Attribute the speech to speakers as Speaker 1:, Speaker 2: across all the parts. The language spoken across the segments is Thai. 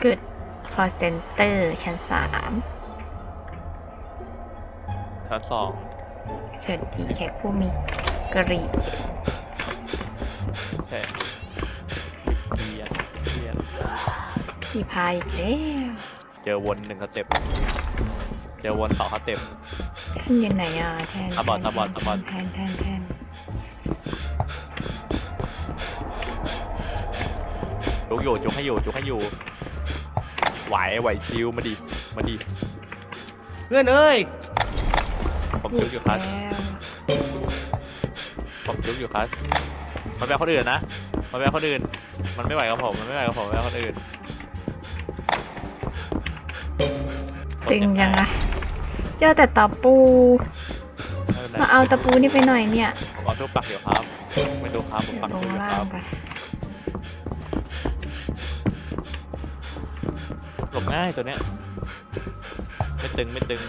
Speaker 1: เกิด call center ชั้นสาม
Speaker 2: ชั้นสอง
Speaker 1: สวัสดีแขกผู้มีกรีด
Speaker 2: ใช่เรียนเรียน
Speaker 1: ที่พายอีกแล้ว
Speaker 2: เจอวนหนึ่งสเต็ปเจอวนสองสเต็ป
Speaker 1: ท่านอยู่ไหนอะแทน
Speaker 2: ตาบอดตาบอดตาบอด
Speaker 1: แทนแทนแทน
Speaker 2: จุกอยู่จุกให้อยู่จุกให้อยู่ ไหวไหวชิวมาดิมาดิ
Speaker 3: เพื่อนเอ้ย
Speaker 2: ผมจุกอยู่ครับ
Speaker 1: แล้ว
Speaker 2: ผมจุกอยู่ครับมันเป็นคนอื่นนะมันเป็นคนอื่น มันไม่ไหวกับผมมันไม่ไหวกับผมมันเป็นคนอื่น
Speaker 1: ตึงยังไงเจอแต่ตะปู
Speaker 2: ไม่เป็นไร
Speaker 1: มาเอาตะปูนี่ไปหน่อยเนี่ย
Speaker 2: ผมเอาทุกปักอยู่ครับไม่ดูครับผม
Speaker 1: เดี๋ยว
Speaker 2: ปัก
Speaker 1: ล
Speaker 2: ทุ
Speaker 1: ง
Speaker 2: กอยู่
Speaker 1: ล่า
Speaker 2: ครั
Speaker 1: ง
Speaker 2: บ บง่ายตัวเนี้ย ไม่ตึงไม่ตึง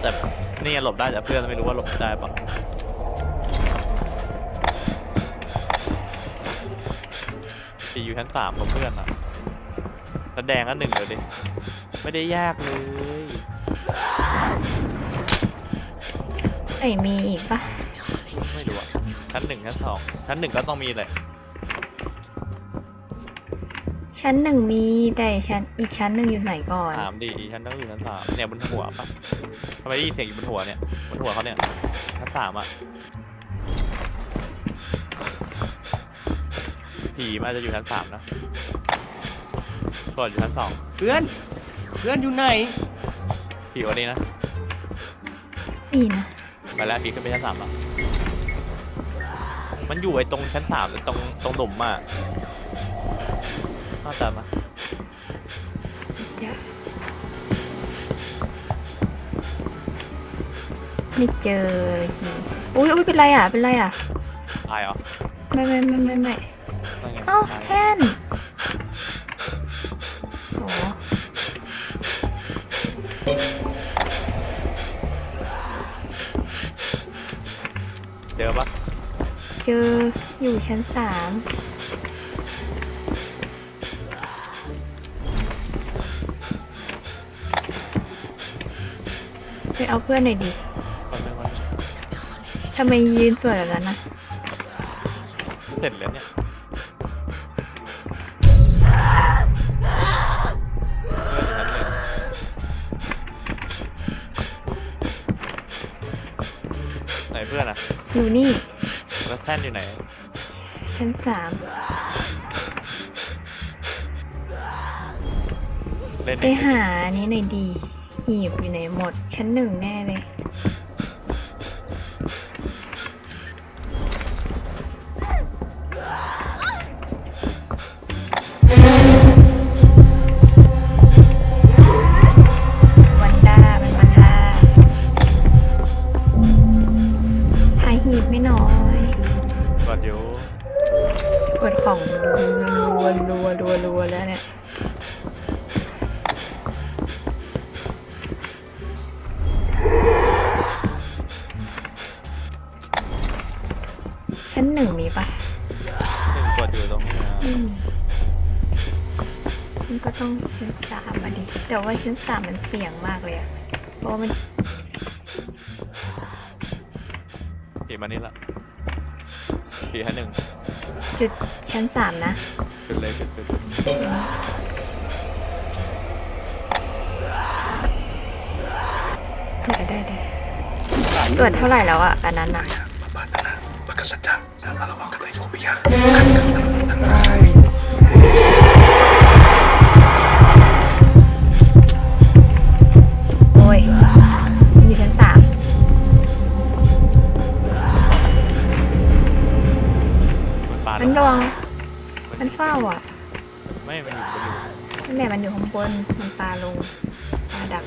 Speaker 2: แต่นี่หลบได้แต่เพื่อนไม่รู้ว่าหลบได้ปะตีอยู่ชั้นสามกับเพื่อนอะแล้วแดงก็หนึ่งเดี๋ยวดิ ไม่ได้ยากเลย
Speaker 1: ไอ้ยมีอีกปะ
Speaker 2: ไม่รู้อะชั้นหนึ่งชั้นสองชั้นหนึ่งก็ต้องมีเลย
Speaker 1: ชั้นหนึ่งมีแต่ชั้นอีกชั้นหนึ่งอยู่ไหนก่อน
Speaker 2: ถามดิชั้นต้องอยู่ชั้นสามเนี่ยบนหัวปะทำไมได้ยินเสียงอยู่บนหัวเนี่ยบนหัวเขาเนี่ยชั้นสามอะผีมันอาจจะอยู่ชั้นสามนะส่วนอยู่ชั้นสอง
Speaker 3: เพื่อน เพื่อนอยู่ไหน
Speaker 2: ผีวันนี้นะ
Speaker 1: นี่นะ
Speaker 2: ไปแล้วผีขึ้นไปชั้นสามแล้วมันอยู่ไอ้ตรงชั้นสามตรงตรงหลุมอะน่าจะนะ
Speaker 1: เดี๋ยวไม่เจอหินอุ้ยอุ้ยเป็นไรอะ เป็นไรอะ
Speaker 2: ตายเหรอ
Speaker 1: ไม่ไม่ไม่ไม่ไม่
Speaker 2: นั่นไง
Speaker 1: เอ้า
Speaker 2: ตาย
Speaker 1: แท่นโอ้
Speaker 2: เจอปะ
Speaker 1: เจออยู่ชั้นสาม ไปเอาเพื่อนหน่อยดิ
Speaker 2: คนนึงคนนึง
Speaker 1: ทำไมยืนสวยแบบนั้นนะ
Speaker 2: เสร็จแล้วเนี่ย เพื่อนอยู่ชั้นหนึ่งไหนเพื่อนอะ
Speaker 1: อยู่นี่
Speaker 2: แล้วแท่นอยู่ไหน
Speaker 1: ชั้นสาม
Speaker 2: เล่น
Speaker 1: ไปหาอันนี้หน่อยดี หีบอยู่ไหนหมด ชั้นหนึ่งแน่เลย นหนึ่งมีปะ
Speaker 2: หนึ่งกดอยู่ตรงนี้นะ
Speaker 1: อืมมันก็ต้องชั้นสามมาดิแต่ว่าชั้นสามมันเสี่ยงมากเลยอะเพราะว่ามัน
Speaker 2: ผีมานี่ละผีให้หนึ่ง
Speaker 1: จุดชั้นสามนะ
Speaker 2: จุดเลยจุดจุดจุด
Speaker 1: ได้ได้ได้ตรวจเท่าไหร่แล้วอะอันนั้นอะ
Speaker 4: Babatana, Bakasaja, Alawa Katayopia,
Speaker 1: โอ้ยอยู่ชั้นสาม
Speaker 2: มันปลา
Speaker 1: มันระวัง
Speaker 2: มั
Speaker 1: มันเฝ้าอะ
Speaker 2: ไม่ มันอยู่มันอยู่
Speaker 1: นั่นแหละมันอยู่ข้างบน มันปลาลงปลาดัก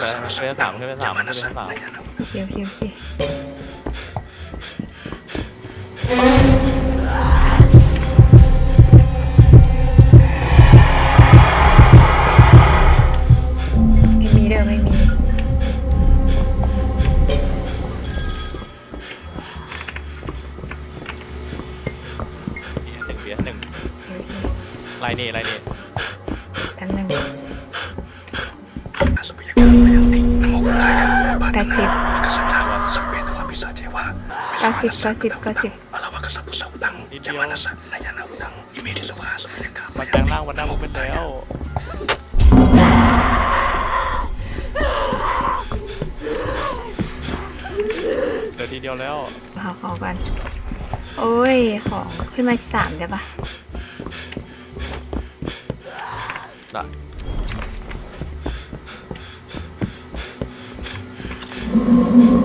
Speaker 2: ขึ้นได้
Speaker 1: ว
Speaker 2: ขึ้นได้นสามขึ้นได้นสามขึ้นได้นสาม
Speaker 1: เคโอเคโอเค
Speaker 2: ไม่มีเด้อไม่
Speaker 1: มี หนึ่ง
Speaker 4: เบียร
Speaker 1: หนึ่งลา
Speaker 4: ยนี่ไรนี่
Speaker 1: แปดสิบแปดสิบแปดสิบ
Speaker 4: แระซิบ
Speaker 2: มาจากล่างวันนั้นผมเป็นแล้วเดี๋ยวทีเดียวแล้ว
Speaker 1: ขอของกัน โอ้ย ของขึ้นมาสามได้ปะ
Speaker 2: ได้
Speaker 1: Thank you.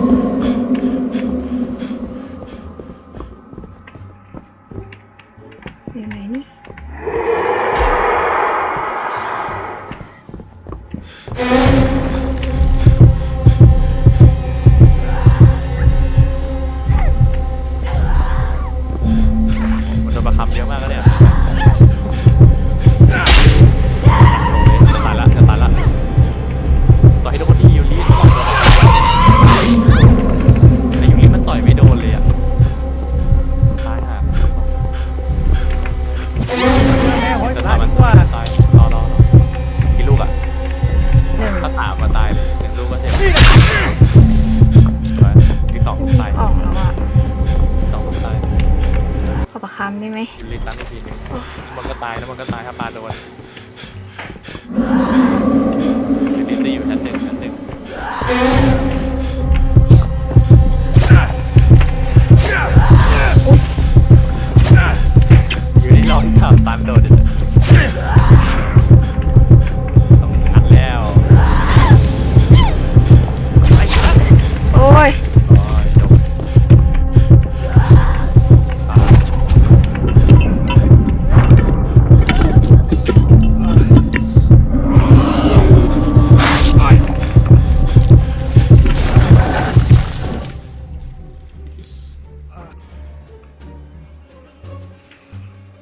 Speaker 2: มันก็ตายแล้
Speaker 3: วมั
Speaker 2: น
Speaker 3: ก็
Speaker 2: ตายถ้าปลา
Speaker 1: โด
Speaker 2: นเดี๋ยูริตีอยู่ชั้นหนึ่งชั้นหนึ่ง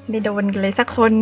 Speaker 1: ไม่โดนกันเลยสักคน